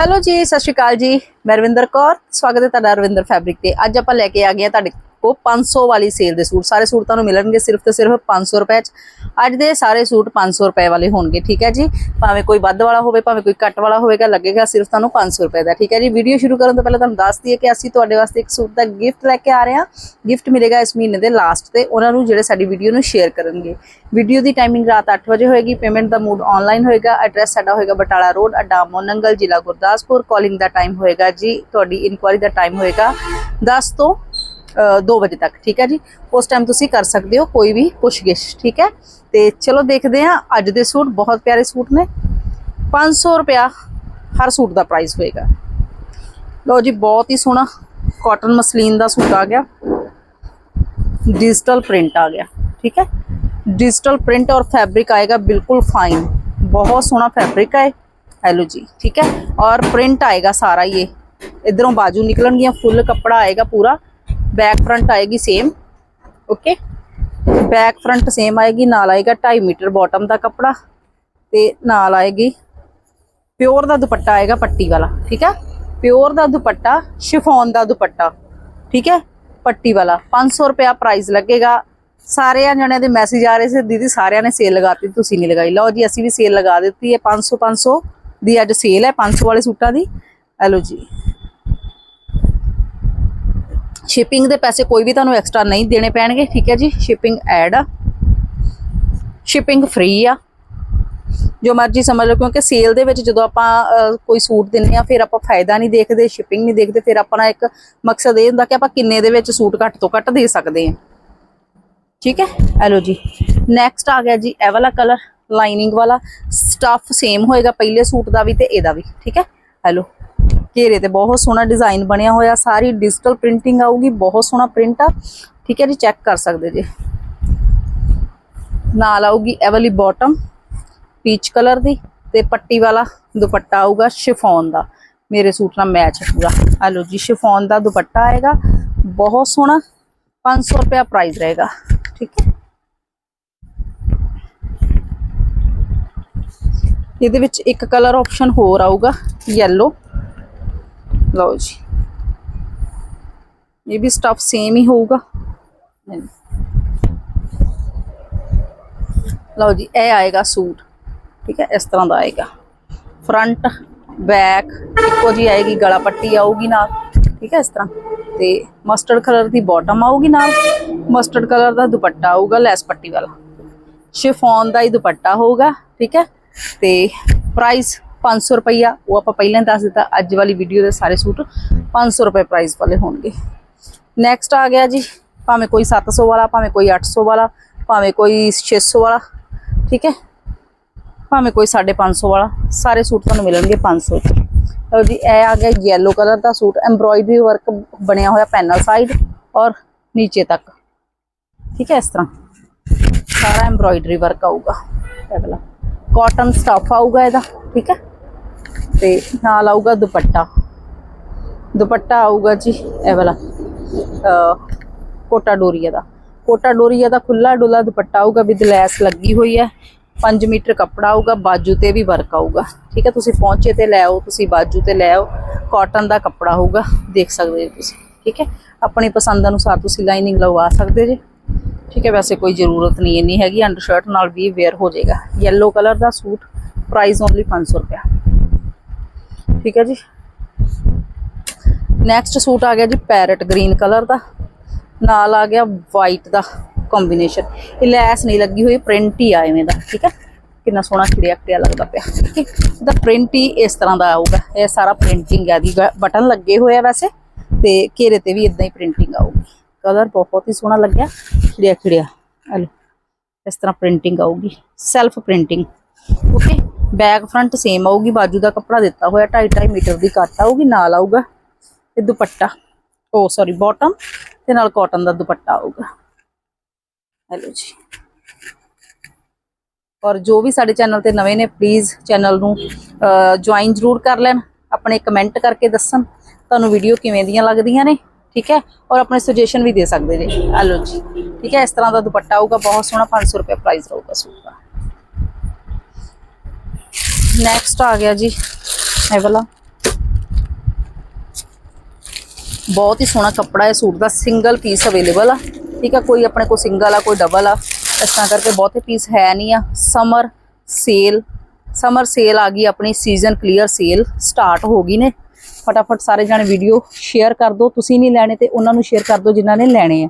Hello ਜੀ, ਸਤਿ ਸ਼੍ਰੀ ਅਕਾਲ ਜੀ। ਮੈਂ ਰਵਿੰਦਰ ਕੌਰ, ਸਵਾਗਤ ਹੈ ਤੁਹਾਡਾ ਰਵਿੰਦਰ ਫੈਬਰਿਕ ਤੇ। ਅੱਜ ਆਪਾਂ ਲੈ ਕੇ ਆ ਗਏ ਹਾਂ ਤੁਹਾਡੇ ਕੋਲ 500 ਵਾਲੀ ਸੇਲ ਦੇ ਸੂਟ। ਸਾਰੇ ਸੂਟ ਤੁਹਾਨੂੰ ਮਿਲਣਗੇ ਸਿਰਫ ਤੇ ਸਿਰਫ 500 ਰੁਪਏ ਚ। ਅੱਜ ਦੇ ਸਾਰੇ ਸੂਟ 500 ਰੁਪਏ ਵਾਲੇ ਹੋਣਗੇ, ਠੀਕ ਹੈ ਜੀ? ਭਾਵੇਂ ਕੋਈ ਵੱਧ ਵਾਲਾ ਹੋਵੇ, ਭਾਵੇਂ ਕੋਈ ਘੱਟ ਵਾਲਾ ਹੋਵੇਗਾ, ਲੱਗੇਗਾ ਸਿਰਫ ਤੁਹਾਨੂੰ 500 ਰੁਪਏ ਦਾ, ਠੀਕ ਹੈ ਜੀ? ਵੀਡੀਓ ਸ਼ੁਰੂ ਕਰਨ ਤੋਂ ਪਹਿਲਾਂ ਤੁਹਾਨੂੰ ਦੱਸ ਦਈਏ ਕਿ ਅਸੀਂ ਤੁਹਾਡੇ ਵਾਸਤੇ ਇੱਕ ਸੂਟ ਦਾ ਗਿਫਟ ਲੈ ਕੇ ਆ ਰਹੇ ਹਾਂ। ਗਿਫਟ ਮਿਲੇਗਾ ਇਸ ਮਹੀਨੇ ਦੇ ਲਾਸਟ ਤੇ। ਉਹਨਾਂ ਨੂੰ ਜਿਹੜੇ ਸਾਡੀ ਵੀਡੀਓ ਨੂੰ ਸ਼ੇਅਰ ਕਰਨਗੇ। ਵੀਡੀਓ ਦੀ ਟਾਈਮਿੰਗ ਰਾਤ 8 ਵਜੇ ਹੋਏਗੀ ਪੇਮੈਂਟ ਦਾ ਮੂਡ ਆਨਲਾਈਨ ਹੋਏਗਾ ਐਡਰੈਸ ਸਾਡਾ ਹੋਏਗਾ ਬਟਾਲਾ ਰੋਡ ਅਡਾ ਮੋਨੰਗਲ, ਜ਼ਿਲ੍ਹਾ ਗੁਰਦਾਸਪੁਰ ਕਾਲਿੰਗ ਦਾ ਟਾਈਮ ਹੋਏਗਾ ਜੀ, ਤੁਹਾਡੀ ਇਨਕੁਆਇਰੀ ਦਾ ਟਾਈਮ ਹੋਏਗਾ 10 ਤੋਂ 2 ਵਜੇ ਤੱਕ, ਠੀਕ ਹੈ ਜੀ? ਉਸ ਟਾਈਮ ਤੁਸੀਂ ਕਰ ਸਕਦੇ ਹੋ ਕੋਈ ਵੀ ਪੁੱਛਗਿਛ, ਠੀਕ ਹੈ? ਤੇ ਚਲੋ ਦੇਖਦੇ ਹਾਂ, ਅੱਜ ਦੇ ਸੂਟ ਬਹੁਤ ਪਿਆਰੇ ਸੂਟ ਨੇ। 500 ਰੁਪਿਆ ਹਰ ਸੂਟ ਦਾ ਪ੍ਰਾਈਸ ਹੋਏਗਾ। ਲਓ ਜੀ, ਬਹੁਤ ਹੀ ਸੋਹਣਾ ਕਾਟਨ ਮਸਲੀਨ ਦਾ ਸੂਟ ਆ ਗਿਆ। ਡਿਜੀਟਲ ਪ੍ਰਿੰਟ ਆ ਗਿਆ, ਠੀਕ ਹੈ? ਡਿਜੀਟਲ ਪ੍ਰਿੰਟ ਔਰ ਫੈਬਰਿਕ ਆਏਗਾ ਬਿਲਕੁਲ ਫਾਈਨ ਬਹੁਤ ਸੋਹਣਾ ਫੈਬਰਿਕ ਹੈ ਹੈਲੋ ਜੀ, ਠੀਕ ਹੈ? ਔਰ ਪ੍ਰਿੰਟ ਆਏਗਾ ਸਾਰਾ ਇਹ। ਇਧਰੋਂ ਬਾਜੂ ਨਿਕਲਣਗੀਆਂ ਫੁੱਲ ਕੱਪੜਾ ਆਏਗਾ ਪੂਰਾ। ਬੈਕ ਫਰੰਟ ਆਏਗੀ same okay back front same ਆਏਗੀ, ਨਾਲ ਆਏਗਾ 2.5 ਮੀਟਰ ਬਾਟਮ ਦਾ ਕੱਪੜਾ ਤੇ ਨਾਲ ਆਏਗੀ ਪਿਓਰ ਦਾ ਦੁਪੱਟਾ ਆਏਗਾ ਪੱਟੀ ਵਾਲਾ, ਠੀਕ ਹੈ? ਪਿਓਰ ਦਾ ਦੁਪੱਟਾ ਸ਼ਿਫੋਨ ਦਾ ਦੁਪੱਟਾ, ਠੀਕ ਹੈ? ਪੱਟੀ ਵਾਲਾ 500 ਰੁਪਿਆ ਪ੍ਰਾਈਸ ਲੱਗੇਗਾ। ਸਾਰਿਆਂ ਜਣਿਆਂ ਦੇ ਮੈਸੇਜ ਆ ਰਹੇ ਸੀ, ਦੀਦੀ ਸਾਰਿਆਂ ਨੇ ਸੇਲ ਲਗਾਤੀ ਤੁਸੀਂ ਨਹੀਂ ਲਗਾਈ। ਲਓ ਜੀ, ਅਸੀਂ ਵੀ ਸੇਲ ਲਗਾ ਦਿੱਤੀ ਹੈ 500 500 ਦੀ ਅੱਜ ਸੇਲ ਹੈ 500 ਵਾਲੇ ਸੂਟਾਂ ਦੀ। ਹੈਲੋ ਜੀ। ਸ਼ਿਪਿੰਗ ਦੇ ਪੈਸੇ ਕੋਈ ਵੀ ਤੁਹਾਨੂੰ ਐਕਸਟਰਾ ਨਹੀਂ ਦੇਣੇ ਪੈਣਗੇ, ਠੀਕ ਹੈ ਜੀ? ਸ਼ਿਪਿੰਗ ਐਡ ਆ। ਸ਼ਿਪਿੰਗ ਫ੍ਰੀ ਆ। ਜੋ ਮਰਜ਼ੀ ਸਮਝ ਲਓ, ਕਿਉਂਕਿ ਸੇਲ ਦੇ ਵਿੱਚ ਜਦੋਂ ਆਪਾਂ ਕੋਈ ਸੂਟ ਦਿੰਨੇ ਆ ਫਿਰ ਆਪਾਂ ਫਾਇਦਾ ਨਹੀਂ ਦੇਖਦੇ ਸ਼ਿਪਿੰਗ ਨਹੀਂ ਦੇਖਦੇ, ਫਿਰ ਆਪਣਾ ਇੱਕ ਮਕਸਦ ਇਹ ਹੁੰਦਾ ਕਿ ਆਪਾਂ ਕਿੰਨੇ ਦੇ ਵਿੱਚ ਸੂਟ ਘੱਟ ਤੋਂ ਘੱਟ ਦੇ ਸਕਦੇ ਹਾਂ। ਠੀਕ ਹੈ? ਹੈਲੋ ਜੀ। ਨੈਕਸਟ ਆ ਗਿਆ ਜੀ, ਇਹ ਵਾਲਾ ਕਲਰ ਲਾਈਨਿੰਗ ਵਾਲਾ। ਸਟਫ ਸੇਮ ਹੋਏਗਾ, ਪਹਿਲੇ ਸੂਟ ਦਾ ਵੀ ਤੇ ਇਹਦਾ ਵੀ, ਠੀਕ ਹੈ? ਹੈਲੋ। ਘੇਰੇ ਤੇ ਬਹੁਤ ਸੋਹਣਾ ਡਿਜ਼ਾਈਨ ਬਣਿਆ ਹੋਇਆ, ਸਾਰੀ ਡਿਜੀਟਲ ਪ੍ਰਿੰਟਿੰਗ ਆਊਗੀ, ਬਹੁਤ ਸੋਹਣਾ ਪ੍ਰਿੰਟ ਆ। ਠੀਕ ਹੈ ਜੀ ਚੈੱਕ ਕਰ ਸਕਦੇ ਜੀ। ਨਾਲ ਆਊਗੀ ਇਹ ਵਾਲੀ ਬਾਟਮ ਪੀਚ ਕਲਰ ਦੀ ਤੇ ਪੱਟੀ ਵਾਲਾ ਦੁਪੱਟਾ ਆਊਗਾ ਸ਼ਿਫੋਨ ਦਾ। ਮੇਰੇ ਸੂਟ ਨਾਲ ਮੈਚ ਹੈ ਪੂਰਾ ਆ ਲਓ ਜੀ ਸ਼ਿਫੋਨ ਦਾ ਦੁਪੱਟਾ ਆਏਗਾ, ਬਹੁਤ ਸੋਹਣਾ 500 ਰੁਪਿਆ ਪ੍ਰਾਈਸ ਰਹੇਗਾ। ਠੀਕ ਹੈ। ਇਹਦੇ ਵਿੱਚ ਇੱਕ ਕਲਰ ਆਪਸ਼ਨ ਹੋਰ ਆਊਗਾ, yellow ਲਓ ਜੀ। ਇਹ ਵੀ ਸਟਫ ਸੇਮ ਹੀ ਹੋਊਗਾ। ਲਓ ਜੀ, ਇਹ ਆਏਗਾ ਸੂਟ। ਠੀਕ ਹੈ, ਇਸ ਤਰ੍ਹਾਂ ਦਾ ਆਏਗਾ। ਫਰੰਟ ਬੈਕ ਇੱਕੋ ਜੀ ਆਏਗੀ, ਗਲਾ ਪੱਟੀ ਆਊਗੀ ਨਾਲ। ਠੀਕ ਹੈ, ਇਸ ਤਰ੍ਹਾਂ। ਤੇ ਮਸਟਰਡ ਕਲਰ ਦੀ ਬਾਟਮ ਆਊਗੀ ਨਾਲ। ਮਸਟਰਡ ਕਲਰ ਦਾ ਦੁਪੱਟਾ ਆਊਗਾ, ਲੈਸ ਪੱਟੀ ਵਾਲਾ। ਸ਼ਿਫੋਨ ਦਾ ਹੀ ਦੁਪੱਟਾ ਹੋਊਗਾ। ਠੀਕ ਹੈ, ਤੇ ਪ੍ਰਾਈਸ 500 ਰੁਪਈਆ ਉਹ ਆਪਾਂ ਪਹਿਲਾਂ ਹੀ ਦੱਸ ਦਿੱਤਾ ਅੱਜ ਵਾਲੀ ਵੀਡੀਓ ਦੇ ਸਾਰੇ ਸੂਟ 500 ਰੁਪਏ ਪ੍ਰਾਈਸ ਵਾਲੇ ਹੋਣਗੇ ਨੈਕਸਟ ਆ ਗਿਆ ਜੀ ਭਾਵੇਂ ਕੋਈ 700 ਵਾਲਾ ਭਾਵੇਂ ਕੋਈ 800 ਵਾਲਾ ਭਾਵੇਂ ਕੋਈ 600 ਵਾਲਾ ਠੀਕ ਹੈ ਭਾਵੇਂ ਕੋਈ 550 ਵਾਲਾ ਸਾਰੇ ਸੂਟ ਤੁਹਾਨੂੰ ਮਿਲਣਗੇ 500 ਚ ਲਓ ਜੀ ਇਹ ਆ ਗਿਆ ਯੈਲੋ ਕਲਰ ਦਾ ਸੂਟ ਐਮਬ੍ਰੋਇਡਰੀ ਵਰਕ ਬਣਿਆ ਹੋਇਆ ਪੈਨਲ ਸਾਈਡ ਔਰ ਨੀਚੇ ਤੱਕ ਠੀਕ ਹੈ ਇਸ ਤਰ੍ਹਾਂ ਸਾਰਾ ਐਮਬ੍ਰੋਇਡਰੀ ਵਰਕ ਆਊਗਾ ਅਗਲਾ ਕਾਟਨ ਸਟਫ ਆਊਗਾ ਇਹਦਾ, ਠੀਕ ਹੈ? ਤੇ ਨਾਲ ਆਊਗਾ ਦੁਪੱਟਾ। ਦੁਪੱਟਾ ਆਊਗਾ ਜੀ, ਇਹ ਵਾਲਾ, ਅਹ, ਕੋਟਾ ਡੋਰੀਆ ਦਾ। ਕੋਟਾ ਡੋਰੀਆ ਦਾ ਖੁੱਲਾ ਡੁੱਲਾ ਦੁਪੱਟਾ ਆਊਗਾ ਵਿਦ ਲੈਸ ਲੱਗੀ ਹੋਈ ਹੈ। 5 ਮੀਟਰ ਕੱਪੜਾ ਆਊਗਾ, ਬਾਜੂ ਤੇ ਵੀ ਵਰਕ ਆਊਗਾ, ਠੀਕ ਹੈ? ਤੁਸੀਂ ਪਹੁੰਚੇ ਤੇ ਲੈ ਆਓ, ਤੁਸੀਂ ਬਾਜੂ ਤੇ ਲੈ ਆਓ ਕਾਟਨ ਦਾ ਕੱਪੜਾ ਹੋਊਗਾ, ਦੇਖ ਸਕਦੇ ਹੋ ਤੁਸੀਂ, ਠੀਕ ਹੈ? ਆਪਣੀ ਪਸੰਦ ਅਨੁਸਾਰ ਤੁਸੀਂ ਲਾਈਨਿੰਗ ਲਗਵਾ ਸਕਦੇ ਜੇ। ਠੀਕ ਹੈ, ਵੈਸੇ ਕੋਈ ਜ਼ਰੂਰਤ ਨਹੀਂ, ਇੰਨੀ ਹੈਗੀ ਅੰਡਰਸ਼ਰਟ ਨਾਲ ਵੀ ਵੇਅਰ ਹੋ ਜਾਏਗਾ। yellow ਕਲਰ ਦਾ ਸੂਟ ਪ੍ਰਾਈਸ ਓਨਲੀ 500 ਰੁਪਏ ਠੀਕ ਹੈ ਜੀ। ਨੈਕਸਟ ਸੂਟ ਆ ਗਿਆ ਜੀ ਪੈਰਟ ਗ੍ਰੀਨ ਕਲਰ ਦਾ। ਨਾਲ ਆ ਗਿਆ ਵਾਈਟ ਦਾ ਕੰਬੀਨੇਸ਼ਨ ਇਹ ਲੈਸ ਨਹੀਂ ਲੱਗੀ ਹੋਈ ਪ੍ਰਿੰਟ ਹੀ ਆ ਐਵੇਂ ਦਾ, ਠੀਕ ਹੈ। ਕਿੰਨਾ ਸੋਹਣਾ ਖਿੜਿਆ ਖਿੜਿਆ ਲੱਗਦਾ ਪਿਆ, ਠੀਕ ਹੈ। ਇਹਦਾ ਪ੍ਰਿੰਟ ਹੀ ਇਸ ਤਰ੍ਹਾਂ ਦਾ ਆਊਗਾ। ਇਹ ਸਾਰਾ ਪ੍ਰਿੰਟਿੰਗ ਹੈ ਦੀ ਬਟਨ ਲੱਗੇ ਹੋਏ ਆ ਵੈਸੇ, ਤੇ ਘੇਰੇ ਤੇ ਵੀ ਇਦਾਂ ਹੀ ਪ੍ਰਿੰਟਿੰਗ ਆਊਗੀ। ਕਲਰ ਬਹੁਤ ਹੀ ਸੋਹਣਾ ਲੱਗਿਆ। ਖਿੜਿਆ ਖਿੜਿਆ। ਆ ਇਸ ਤਰ੍ਹਾਂ ਪ੍ਰਿੰਟਿੰਗ ਆਊਗੀ। Self printing okay back front same ਆਊਗੀ। ਬਾਜੂ ਦਾ ਕੱਪੜਾ ਦਿੱਤਾ ਹੋਇਆ। 2.5 ਮੀਟਰ ਦੀ ਕੱਟ ਆਊਗੀ। ਨਾਲ ਆਊਗਾ ਇਹ ਦੁਪੱਟਾ। ਉਹ ਸੌਰੀ ਬਾਟਮ ਤੇ ਨਾਲ ਕਾਟਨ ਦਾ ਦੁਪੱਟਾ ਆਊਗਾ। ਹੈਲੋ ਜੀ। ਔਰ ਜੋ ਵੀ ਸਾਡੇ ਚੈਨਲ ਤੇ ਨਵੇਂ ਨੇ ਪਲੀਜ਼ ਚੈਨਲ ਨੂੰ ਜੁਆਇਨ ਜ਼ਰੂਰ ਕਰ ਲੈਣ। ਆਪਣੇ ਕਮੈਂਟ ਕਰਕੇ ਦੱਸਣ। ਤੁਹਾਨੂੰ ਵੀਡੀਓ ਕਿਵੇਂ ਦੀਆਂ ਲੱਗਦੀਆਂ ਨੇ? ठीक है? और अपने सजेशन भी दे सकते जी आलो जी। ठीक है? इस तरह का दुपट्टा होगा, बहुत सोहना, पाँच सौ रुपया प्राइस रहेगा सूट का। नैक्सट आ गया जी ए वाला। बहुत ही सोहना कपड़ा है सूट का सिंगल पीस अवेलेबल आ। ठीक है? कोई अपने को सिंगल आ, कोई डबल आ। इस तरह करके बहुते पीस है नहीं आ। समर सेल समर सेल आ गई, अपनी सीज़न क्लीयर सेल स्टार्ट होगी ने। ਫਟਾਫਟ ਸਾਰੇ ਜਣੇ ਵੀਡੀਓ ਸ਼ੇਅਰ ਕਰ ਦਿਓ। ਤੁਸੀਂ ਨਹੀਂ ਲੈਣੇ ਤੇ ਉਹਨਾਂ ਨੂੰ ਸ਼ੇਅਰ ਕਰ ਦਿਓ ਜਿਨ੍ਹਾਂ ਨੇ ਲੈਣੇ ਆ।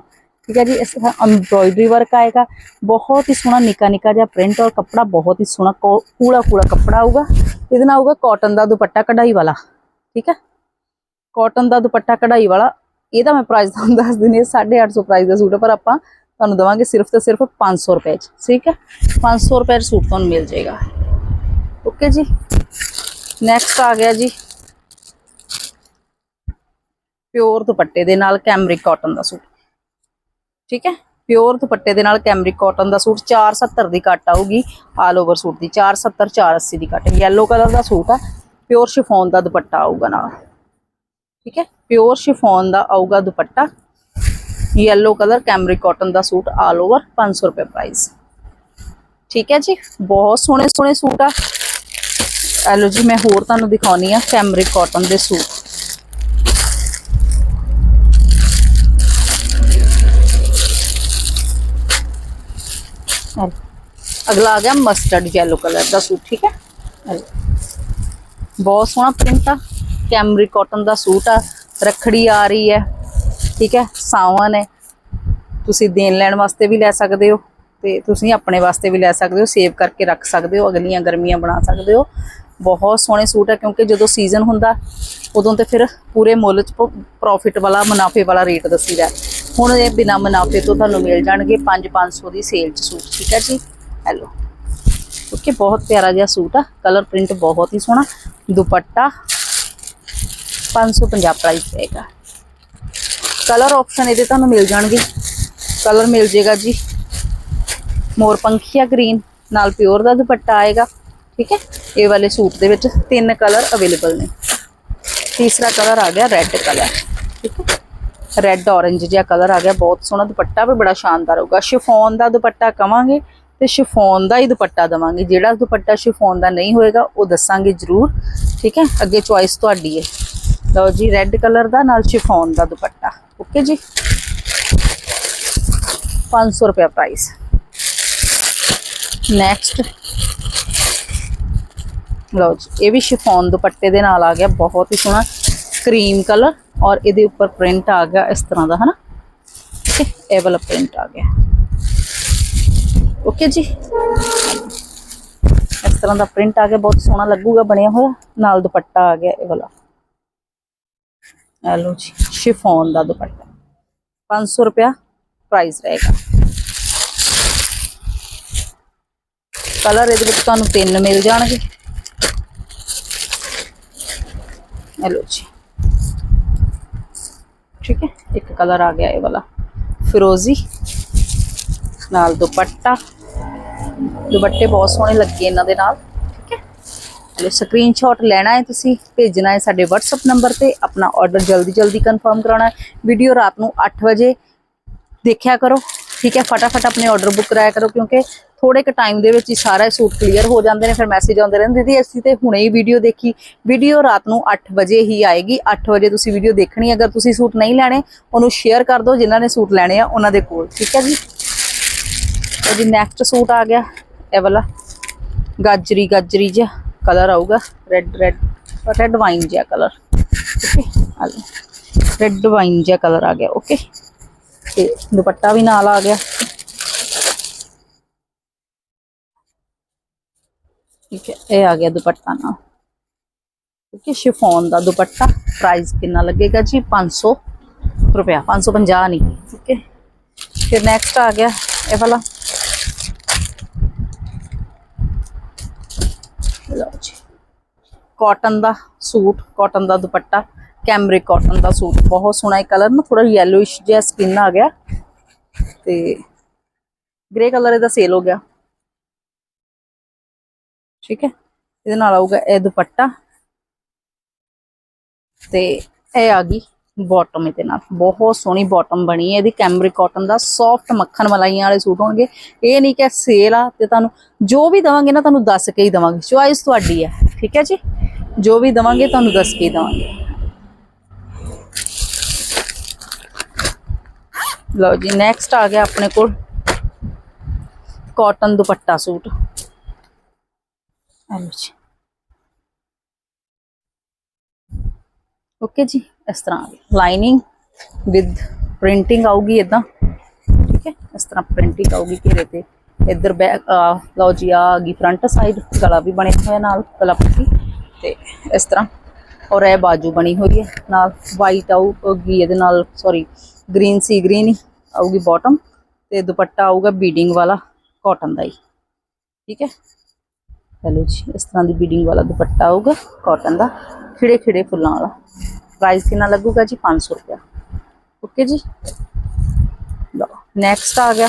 ਠੀਕ ਹੈ ਜੀ, ਇਸ ਐਮਬ੍ਰੋਇਡਰੀ ਵਰਕ ਆਏਗਾ। ਬਹੁਤ ਹੀ ਸੋਹਣਾ ਨਿੱਕਾ ਨਿੱਕਾ ਜਿਹਾ ਪ੍ਰਿੰਟ ਔਰ ਕੱਪੜਾ, ਬਹੁਤ ਹੀ ਸੋਹਣਾ ਕੂੜਾ ਕੂੜਾ ਕੱਪੜਾ ਆਊਗਾ। ਇਹਦੇ ਨਾਲ ਆਊਗਾ ਕਾਟਨ ਦਾ ਦੁਪੱਟਾ ਕਢਾਈ ਵਾਲਾ। ਠੀਕ ਹੈ? ਕਾਟਨ ਦਾ ਦੁਪੱਟਾ ਕਢਾਈ ਵਾਲਾ। ਇਹਦਾ ਮੈਂ ਪ੍ਰਾਈਸ ਤੁਹਾਨੂੰ ਦੱਸ ਦਿੰਦੀ ਹਾਂ 850 ਪ੍ਰਾਈਸ ਦਾ ਸੂਟ ਹੈ ਪਰ ਆਪਾਂ ਤੁਹਾਨੂੰ ਦਵਾਂਗੇ ਸਿਰਫ ਤੇ ਸਿਰਫ 500 ਰੁਪਏ ਚ। ਠੀਕ ਹੈ? 500 ਰੁਪਏ ਦਾ ਸੂਟ ਤੁਹਾਨੂੰ ਮਿਲ ਜਾਏਗਾ। ਓਕੇ ਜੀ? ਨੈਕਸਟ ਆ ਗਿਆ ਜੀ। ਪਿਓਰ ਦੁਪੱਟੇ ਦੇ ਨਾਲ ਕੈਮਰਿਕ ਕਾਟਨ ਦਾ ਸੂਟ। ਠੀਕ ਹੈ? ਪਿਓਰ ਦੁਪੱਟੇ ਦੇ ਨਾਲ ਕੈਮਰਿਕ ਕਾਟਨ ਦਾ ਸੂਟ 470 ਦੀ ਕੱਟ ਆਊਗੀ, ਆਲ ਓਵਰ ਸੂਟ ਦੀ 470 480 ਦੀ ਕੱਟ ਯੈਲੋ ਕਲਰ ਦਾ ਸੂਟ ਆ, ਪਿਓਰ ਸ਼ਿਫੋਨ ਦਾ ਦੁਪੱਟਾ ਆਊਗਾ ਨਾਲ। ਠੀਕ ਹੈ? ਪਿਓਰ ਸ਼ਿਫੋਨ ਦਾ ਆਊਗਾ dupatta. Yellow colour cambric cotton ਦਾ ਸੂਟ ਆਲ ਓਵਰ 500 ਰੁਪਏ ਪ੍ਰਾਈਸ ਠੀਕ ਹੈ ਜੀ? ਬਹੁਤ ਸੋਹਣੇ ਸੋਹਣੇ ਸੂਟ ਆ। ਆ ਜੀ, ਮੈਂ ਹੋਰ ਤੁਹਾਨੂੰ ਦਿਖਾਉਣੀ ਆ ਕੈਮਰਿਕ ਕਾਟਨ ਦੇ ਸੂਟ। ਅਗਲਾ ਆ ਗਿਆ ਮਸਟਰਡ ਯੈਲੋ ਕਲਰ ਦਾ ਸੂਟ ਠੀਕ ਹੈ ਬਹੁਤ ਸੋਹਣਾ ਪ੍ਰਿੰਟ ਆ ਕੈਮਰੀ ਕਾਟਨ ਦਾ ਸੂਟ ਆ ਰਖੜੀ ਆ ਰਹੀ ਹੈ ਠੀਕ ਹੈ ਸਾਵਨ ਹੈ ਤੁਸੀਂ ਦੇਣ ਲੈਣ ਵਾਸਤੇ ਵੀ ਲੈ ਸਕਦੇ ਹੋ ਤੇ ਤੁਸੀਂ ਆਪਣੇ ਵਾਸਤੇ ਵੀ ਲੈ ਸਕਦੇ ਹੋ ਸੇਵ ਕਰਕੇ ਰੱਖ ਸਕਦੇ ਹੋ ਅਗਲੀਆਂ ਗਰਮੀਆਂ ਬਣਾ ਸਕਦੇ ਹੋ ਬਹੁਤ ਸੋਹਣੇ ਸੂਟ ਹੈ ਕਿਉਂਕਿ ਜਦੋਂ ਸੀਜ਼ਨ ਹੁੰਦਾ ਉਦੋਂ ਤੇ ਫਿਰ ਪੂਰੇ ਮੁੱਲ ਚ ਪ੍ਰੋਫਿਟ ਵਾਲਾ ਮੁਨਾਫੇ ਵਾਲਾ ਰੇਟ ਦੱਸੀਦਾ ਹੁਣ ਇਹ ਬਿਨਾ ਮੁਨਾਫੇ ਤੋਂ ਤੁਹਾਨੂੰ ਮਿਲ ਜਾਣਗੇ 5-500 ਦੀ ਸੇਲ ਚ ਸੂਟ, ਠੀਕ ਹੈ ਜੀ? ਹੈਲੋ। ਓਕੇ, ਬਹੁਤ ਪਿਆਰਾ ਜਿਹਾ ਸੂਟ ਆ। ਕਲਰ ਪ੍ਰਿੰਟ ਬਹੁਤ ਹੀ ਸੋਹਣਾ। ਦੁਪੱਟਾ 550 ਪ੍ਰਾਈਸ ਪਏਗਾ ਕਲਰ ਆਪਸ਼ਨ ਇਹਦੇ ਤੁਹਾਨੂੰ ਮਿਲ ਜਾਣਗੇ। ਕਲਰ ਮਿਲ ਜੇਗਾ ਜੀ। ਮੋਰ ਪੰਖੀਆ ਗ੍ਰੀਨ ਨਾਲ ਪਿਓਰ ਦਾ ਦੁਪੱਟਾ ਆਏਗਾ। ਠੀਕ ਹੈ? ਇਹ ਵਾਲੇ ਸੂਟ ਦੇ ਵਿੱਚ ਤਿੰਨ ਕਲਰ ਅਵੇਲੇਬਲ ਨੇ। ਤੀਸਰਾ ਕਲਰ ਆ ਗਿਆ ਰੈੱਡ ਕਲਰ ਠੀਕ ਹੈ? ਰੈੱਡ orange ਜਿਹਾ ਕਲਰ ਆ ਗਿਆ, ਬਹੁਤ ਸੋਹਣਾ ਦੁਪੱਟਾ ਵੀ ਬੜਾ ਸ਼ਾਨਦਾਰ ਹੋਊਗਾ। ਸ਼ਿਫੋਨ ਦਾ ਦੁਪੱਟਾ ਕਵਾਂਗੇ ਤੇ ਸ਼ਿਫੋਨ ਦਾ ਹੀ ਦੁਪੱਟਾ ਦਵਾਂਗੇ। ਜਿਹੜਾ ਦੁਪੱਟਾ ਸ਼ਿਫੋਨ ਦਾ ਨਹੀਂ ਹੋਏਗਾ, ਉਹ ਦੱਸਾਂਗੇ ਜ਼ਰੂਰ। ਠੀਕ ਹੈ? ਅੱਗੇ ਚੁਆਇਸ ਤੁਹਾਡੀ ਹੈ। ਲਓ ਜੀ ਰੈੱਡ ਕਲਰ ਦਾ, ਨਾਲ ਸ਼ਿਫੋਨ ਦਾ ਦੁਪੱਟਾ। ਓਕੇ ਜੀ? 500 ਰੁਪਏ ਪ੍ਰਾਈਸ ਨੈਕਸਟ ਲਓ ਜੀ, ਇਹ ਵੀ ਸ਼ਿਫੋਨ ਦੁਪੱਟੇ ਦੇ ਨਾਲ ਆ ਗਿਆ, ਬਹੁਤ ਹੀ ਸੋਹਣਾ। ਕਰੀਮ ਕਲਰ ਔਰ ਇਹਦੇ ਉੱਪਰ ਪ੍ਰਿੰਟ ਆ ਗਿਆ ਇਸ ਤਰ੍ਹਾਂ ਦਾ, ਹਨਾ? ਠੀਕ ਹੈ, ਇਹ ਵਾਲਾ ਪ੍ਰਿੰਟ ਆ ਗਿਆ। ਓਕੇ ਜੀ? ਇਸ ਤਰ੍ਹਾਂ ਦਾ ਪ੍ਰਿੰਟ ਆ ਗਿਆ, ਬਹੁਤ ਸੋਹਣਾ ਲੱਗੂਗਾ, ਬਣਿਆ ਹੋਇਆ। ਨਾਲ ਦੁਪੱਟਾ ਆ ਗਿਆ ਇਹ ਵਾਲਾ। ਇਹ ਲਓ ਜੀ ਸ਼ਿਫੋਨ ਦਾ ਦੁਪੱਟਾ। 500 ਰੁਪਿਆ ਪ੍ਰਾਈਸ ਰਹੇਗਾ। ਕਲਰ ਇਹਦੇ ਵਿੱਚ ਤੁਹਾਨੂੰ ਤਿੰਨ ਮਿਲ ਜਾਣਗੇ। ਇਹ ਲਓ ਜੀ। ਠੀਕ ਹੈ? ਇੱਕ ਕਲਰ ਆ ਗਿਆ ਇਹ ਵਾਲਾ। ਫਿਰੋਜ਼ੀ। ਨਾਲ ਦੁਪੱਟਾ। ਦੁਪੱਟੇ ਬਹੁਤ ਸੋਹਣੇ ਲੱਗੇ ਇਹਨਾਂ ਦੇ ਨਾਲ। ਠੀਕ ਹੈ? ਚਲੋ ਸਕਰੀਨਸ਼ਾਟ ਲੈਣਾ ਹੈ ਤੁਸੀਂ, ਭੇਜਣਾ ਹੈ ਸਾਡੇ WhatsApp ਨੰਬਰ ਤੇ। ਆਪਣਾ ਆਰਡਰ ਜਲਦੀ ਜਲਦੀ ਕਨਫਰਮ ਕਰਾਉਣਾ ਹੈ। ਵੀਡੀਓ ਰਾਤ ਨੂੰ 8 ਵਜੇ ਦੇਖਿਆ ਕਰੋ। ਠੀਕ ਹੈ? ਫਟਾਫਟ ਆਪਣੇ ਆਰਡਰ ਬੁੱਕ ਕਰਾਇਆ ਕਰੋ ਕਿਉਂਕਿ ਥੋੜੇ ਕ ਟਾਈਮ ਦੇ ਵਿੱਚ ਹੀ ਸਾਰਾ ਸੂਟ ਕਲੀਅਰ ਹੋ ਜਾਂਦੇ ਨੇ, ਫਿਰ ਮੈਸੇਜ ਆਉਂਦੇ ਰਹਿੰਦੇ ਦੀਦੀ, ਅਸੀਂ ਤੇ ਹੁਣੇ ਹੀ ਵੀਡੀਓ ਦੇਖੀ। ਵੀਡੀਓ ਰਾਤ ਨੂੰ 8 ਵਜੇ ਹੀ ਆਏਗੀ। 8 ਵਜੇ ਤੁਸੀਂ ਵੀਡੀਓ ਦੇਖਣੀ, ਅਗਰ ਤੁਸੀਂ ਸੂਟ ਨਹੀਂ ਲੈਣੇ, ਉਹਨੂੰ ਸ਼ੇਅਰ ਕਰ ਦਿਓ, ਜਿਨ੍ਹਾਂ ਨੇ ਸੂਟ ਲੈਣੇ ਆ, ਉਹਨਾਂ ਦੇ ਕੋਲ। ਠੀਕ ਹੈ ਜੀ? ਇਹ ਜੀ ਨੈਕਸਟ ਸੂਟ ਆ ਗਿਆ। ਇਹ ਵਾਲਾ। ਗਾਜਰੀ ਗਾਜਰੀ ਜਿਹਾ ਕਲਰ ਆਊਗਾ। ਰੈੱਡ ਰੈੱਡ ਰੈੱਡ ਵਾਈਨ ਜਿਹਾ ਕਲਰ ਓਕੇ ਆ ਰੈੱਡ ਵਾਈਨ ਜਿਹਾ ਕਲਰ ਆ ਗਿਆ। ਓਕੇ ਤੇ ਦੁਪੱਟਾ ਵੀ ਨਾਲ ਆ ਗਿਆ। ਠੀਕ ਹੈ, ਇਹ ਆ ਗਿਆ ਦੁਪੱਟਾ ਨਾਲ। ਠੀਕ ਹੈ, ਸ਼ਿਫੋਨ ਦਾ ਦੁਪੱਟਾ ਪ੍ਰਾਈਸ ਕਿੰਨਾ ਲੱਗੇਗਾ ਜੀ? 500 ਰੁਪਿਆ 550 ਨਹੀਂ, ਠੀਕ ਹੈ। ਫਿਰ ਨੈਕਸਟ ਆ ਗਿਆ ਇਹ ਵਾਲਾ। ਲਓ ਜੀ ਕਾਟਨ ਦਾ ਸੂਟ ਕਾਟਨ ਦਾ ਦੁਪੱਟਾ ਕੈਮਰਿਕ ਕਾਟਨ ਦਾ ਸੂਟ, ਬਹੁਤ ਸੋਹਣਾ ਹੈ ਕਲਰ ਨਾ ਥੋੜਾ ਯੈਲੋਇਸ਼ ਜਿਹਾ ਸਕਿਨ ਆ ਗਿਆ। ਤੇ ਗ੍ਰੇ ਕਲਰ ਇਹਦਾ ਸੇਲ ਹੋ ਗਿਆ। ਠੀਕ ਹੈ? ਇਹਦੇ ਨਾਲ ਆਊਗਾ ਇਹ ਦੁਪੱਟਾ ਤੇ ਇਹ ਆ ਗਈ ਬਾਟਮ ਇਹਦੇ ਨਾਲ। ਬਹੁਤ ਸੋਹਣੀ ਬਾਟਮ ਬਣੀ ਹੈ। ਇਹਦੀ ਕੈਮਰਿਕ ਕਾਟਨ ਦਾ ਸੌਫਟ ਮੱਖਣ ਮਲਾਈਆਂ ਵਾਲੇ ਸੂਟ ਹੋਣਗੇ। ਇਹ ਨਹੀਂ ਕਿ ਸੇਲ ਆ ਤੇ ਤੁਹਾਨੂੰ ਜੋ ਵੀ ਦਵਾਂਗੇ ਨਾ ਤੁਹਾਨੂੰ ਦੱਸ ਕੇ ਹੀ ਦਵਾਂਗੇ। ਚੁਆਇਸ ਤੁਹਾਡੀ ਹੈ। ਠੀਕ ਹੈ ਜੀ? ਜੋ ਵੀ ਦਵਾਂਗੇ ਤੁਹਾਨੂੰ ਦੱਸ ਕੇ ਹੀ ਦਵਾਂਗੇ। ਲਓ ਜੀ ਨੈਕਸਟ ਆ ਗਿਆ ਆਪਣੇ ਕੋਲ ਕਾਟਨ ਦੁਪੱਟਾ ਸੂਟ। ਆ ਜੀ ਓਕੇ ਜੀ, ਇਸ ਤਰ੍ਹਾਂ ਲਾਈਨਿੰਗ ਵਿਦ ਪ੍ਰਿੰਟਿੰਗ ਆਊਗੀ ਇਦਾਂ ਠੀਕ ਹੈ? ਇਸ ਤਰ੍ਹਾਂ ਪ੍ਰਿੰਟਿੰਗ ਆਊਗੀ ਘੇਰੇ ਤੇ। ਇੱਧਰ ਬੈਕ ਲਓ ਜੀ ਆ ਗਈ ਫਰੰਟ ਸਾਈਡ ਗਲਾ ਵੀ ਬਣਿਆ ਹੋਇਆ ਨਾਲ, ਗਲਾ ਪੱਟੀ। ਤੇ ਇਸ ਤਰ੍ਹਾਂ ਔਰ ਇਹ ਬਾਜੂ ਬਣੀ ਹੋਈ ਹੈ ਨਾਲ ਵਾਈਟ ਆਊਗੀ ਇਹਦੇ ਨਾਲ ਸੌਰੀ ਗ੍ਰੀਨ ਸੀ ਗ੍ਰੀਨ ਹੀ ਆਊਗੀ ਬਾਟਮ ਤੇ ਦੁਪੱਟਾ ਆਊਗਾ ਬੀਡਿੰਗ ਵਾਲਾ ਕਾਟਨ ਦਾ ਹੀ। ਠੀਕ ਹੈ? ਚਲੋ ਜੀ ਇਸ ਤਰ੍ਹਾਂ ਦੀ ਬੀਡਿੰਗ ਵਾਲਾ ਦੁਪੱਟਾ ਆਊਗਾ ਕਾਟਨ ਦਾ ਖਿੜੇ ਖਿੜੇ ਫੁੱਲਾਂ ਵਾਲਾ ਪ੍ਰਾਈਸ ਕਿੰਨਾ ਲੱਗੂਗਾ ਜੀ 500 ਰੁਪਇਆ ਓਕੇ ਜੀ ਲਓ ਨੈਕਸਟ ਆ ਗਿਆ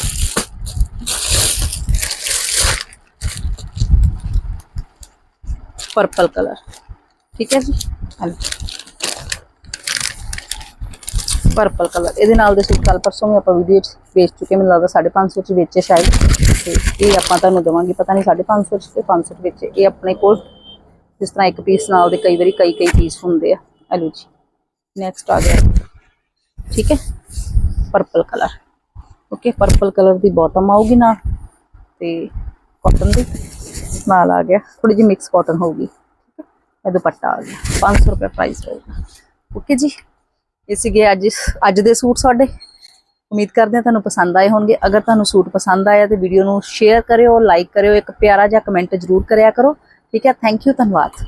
ਪਰਪਲ ਕਲਰ ਠੀਕ ਹੈ ਜੀ ਪਰਪਲ ਕਲਰ ਇਹਦੇ ਨਾਲ ਦੇ ਸੂਟ ਕੱਲ ਪਰਸੋਂ ਵੀ ਆਪਾਂ ਵੀਡੀਓ ਚ ਵੇਚ ਚੁੱਕੇ ਮੈਨੂੰ ਲੱਗਦਾ 550 ਚ ਵੇਚੇ ਸ਼ਾਇਦ। ਤੇ ਇਹ ਆਪਾਂ ਤੁਹਾਨੂੰ ਦਵਾਂਗੇ, ਪਤਾ ਨਹੀਂ 550 ਚ ਤੇ 500 ਚ ਵੇਚੇ। ਇਹ ਆਪਣੇ ਕੋਲ ਜਿਸ ਤਰ੍ਹਾਂ ਇੱਕ ਪੀਸ ਨਾਲ ਦੇ ਕਈ ਵਾਰੀ ਕਈ ਕਈ ਪੀਸ ਹੁੰਦੇ ਆ। ਆਲੂ ਜੀ। ਨੈਕਸਟ ਆ ਗਿਆ। ਠੀਕ ਹੈ? Purple colour okay purple colour ਦੀ ਬਾਟਮ ਆਊਗੀ ਨਾਲ ਤੇ ਕਾਟਨ ਦੀ ਨਾਲ ਆ ਗਿਆ। ਥੋੜੀ ਜਿਹੀ ਮਿਕਸ ਕਾਟਨ ਹੋਊਗੀ। ਠੀਕ ਹੈ? ਇਹ ਦੁਪੱਟਾ ਆ ਗਿਆ। 500 ਰੁਪਏ ਪ੍ਰਾਈਸ ਰਹੇਗਾ ਓਕੇ ਜੀ। ਇਹ ਸੀਗੇ ਅੱਜ ਅੱਜ ਦੇ ਸੂਟ ਸਾਡੇ। ਉਮੀਦ ਕਰਦੇ ਹਾਂ ਤੁਹਾਨੂੰ ਪਸੰਦ ਆਏ ਹੋਣਗੇ। ਅਗਰ ਤੁਹਾਨੂੰ ਸੂਟ ਪਸੰਦ ਆਇਆ ਤੇ ਵੀਡੀਓ ਨੂੰ ਸ਼ੇਅਰ ਕਰਿਓ ਲਾਈਕ ਕਰਿਓ, ਇੱਕ ਪਿਆਰਾ ਜਿਹਾ ਕਮੈਂਟ ਜ਼ਰੂਰ ਕਰਿਆ ਕਰੋ। ਠੀਕ ਹੈ ਥੈਂਕ ਯੂ ਧੰਨਵਾਦ।